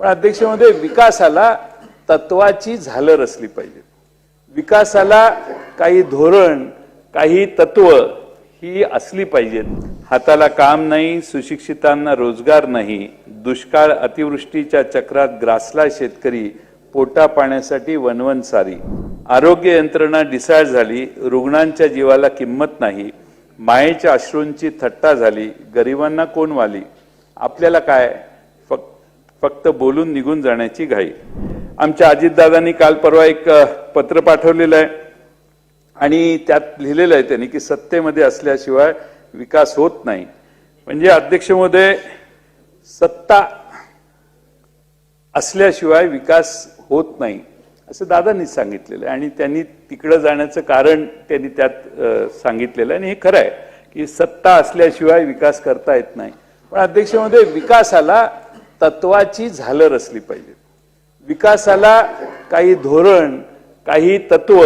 पण अध्यक्षमध्ये विकासाला तत्वाची झालर असली पाहिजे. विकासाला काही धोरण काही तत्व ही असली पाहिजेत. हाताला काम नाही सुशिक्षितांना रोजगार नाही दुष्काळ अतिवृष्टीच्या चक्रात ग्रासला शेतकरी पोटा पाण्यासाठी वनवन सारी. आरोग्य यंत्रणा डिसाळ झाली रुग्णांच्या जीवाला किंमत नाही मायेच्या अश्रूंची थट्टा झाली गरिबांना कोण वाली? आपल्याला काय? फक्त बोलून निघून जाण्याची घाई. आमच्या अजितदादांनी काल परवा एक पत्र पाठवलेलं आहे. आणि त्यात लिहिलेलं आहे त्यांनी की सत्तेमध्ये असल्याशिवाय विकास होत नाही. म्हणजे अध्यक्ष महोदय सत्ता असल्याशिवाय विकास होत नाही असं दादांनी सांगितलेलं आहे. आणि त्यांनी तिकडं जाण्याचं कारण त्यांनी त्यात सांगितलेलं आहे. आणि हे खरं आहे की सत्ता असल्याशिवाय विकास करता येत नाही. पण अध्यक्ष महोदय विकासाला तत्वाची झालर असली पाहिजे. विकासाला काही धोरण काही तत्व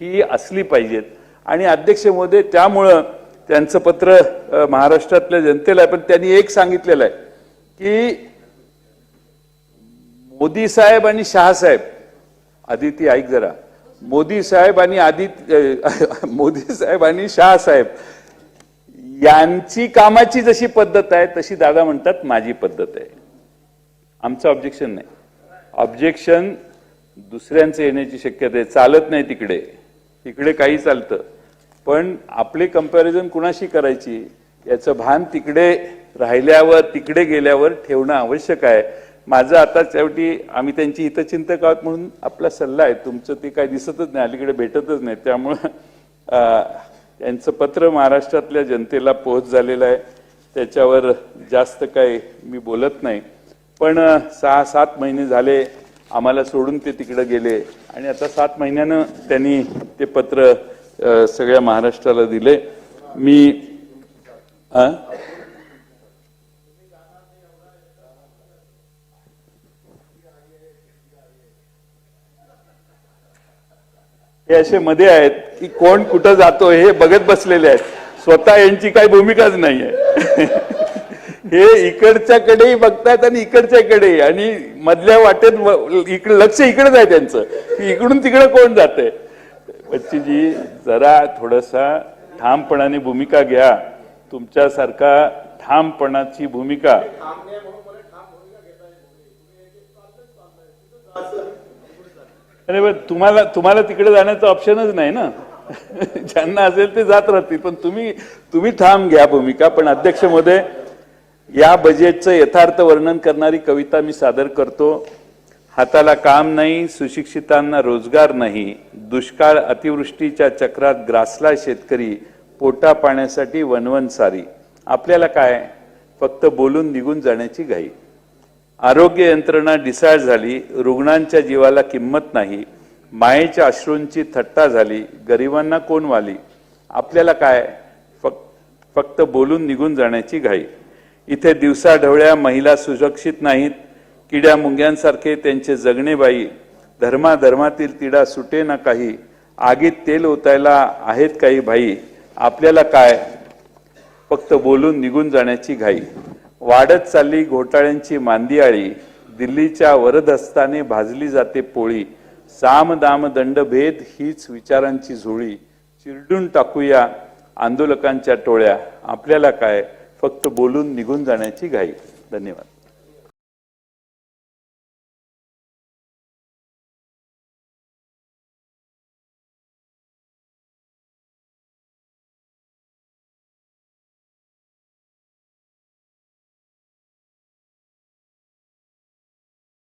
ही असली पाहिजेत. आणि अध्यक्ष मोदी त्यामुळं त्यांचं पत्र महाराष्ट्रातल्या जनतेला आहे पण त्यांनी एक सांगितलेलं आहे की मोदी साहेब आणि शहासाहेब आदिती ऐक जरा. मोदी साहेब आणि आदित्य मोदी साहेब आणि शहासाहेब यांची कामाची जशी पद्धत आहे तशी दादा म्हणतात माझी पद्धत आहे. आमचं ऑब्जेक्शन नाही. ऑब्जेक्शन दुसऱ्यांचं येण्याची शक्यता आहे. चालत नाही तिकडे. तिकडे काही चालतं. पण आपली कंपॅरिझन कुणाशी करायची? याचं भान तिकडे राहिल्यावर तिकडे गेल्यावर ठेवणं आवश्यक आहे. माझं आता शेवटी आम्ही त्यांची हितचिंतक आहोत म्हणून आपला सल्ला आहे. तुमचं ते काही दिसतच नाही. अलीकडे भेटतच नाही. त्यामुळं त्यांचं पत्र महाराष्ट्रातल्या जनतेला पोहोच झालेलं आहे. त्याच्यावर जास्त काय मी बोलत नाही. पण सहा सात महिने झाले आम्हाला सोडून ते तिकडे गेले आणि आता सात महिन्यानं त्यांनी ते पत्र सगळ्या महाराष्ट्राला दिले. मी हे असे मध्ये आहेत की कोण कुठं जातो हे बघत बसलेले आहेत. स्वतः यांची काही भूमिकाच नाहीये. हे इकडच्याकडेही बघतायत आणि इकडच्याकडे आणि मधल्या वाटेत इकडे लक्ष इकडेच आहे त्यांचं. की इकडून तिकडे कोण जाते बच्चीजी जरा थोडसा ठामपणाने भूमिका घ्या. तुमच्यासारखा ठामपणाची भूमिका. अरे बघ तुम्हाला तुम्हाला तिकडे जाण्याचं ऑप्शनच नाही ना? ज्यांना असेल ते जात राहतील. पण तुम्ही तुम्ही ठाम घ्या भूमिका. पण अध्यक्षमध्ये या बजेटचं यथार्थ वर्णन करणारी कविता मी सादर करतो. हाताला काम नाही सुशिक्षितांना रोजगार नाही दुष्काळ अतिवृष्टीच्या चक्रात ग्रासला शेतकरी पोटा पाण्यासाठी वनवन सारी. आपल्याला काय? फक्त बोलून निघून जाण्याची घाई. आरोग्य यंत्रणा डिसाळ झाली रुग्णांच्या जीवाला किंमत नाही मायेच्या अश्रूंची थट्टा झाली गरिबांना कोण वाली? आपल्याला काय? फक्त फक्त बोलून निघून जाण्याची घाई. इथे दिवसा ढवळ्या महिला सुरक्षित नाहीत किड्या मुंग्यांसारखे त्यांचे जगणे बाई धर्माधर्मातील तिडा सुटे ना काही आगीत तेल ओतायला आहेत काही भाई आपल्याला काय? फक्त बोलून निघून जाण्याची घाई. वाढत चालली घोटाळ्यांची मांदियाळी दिल्लीच्या वरदहस्ताने भाजली जाते पोळी साम दाम दंडभेद हीच विचारांची झोळी. चिरडून टाकूया आंदोलकांच्या टोळ्या. आपल्याला काय? फक्त बोलून निघून जाण्याची घाई. धन्यवाद.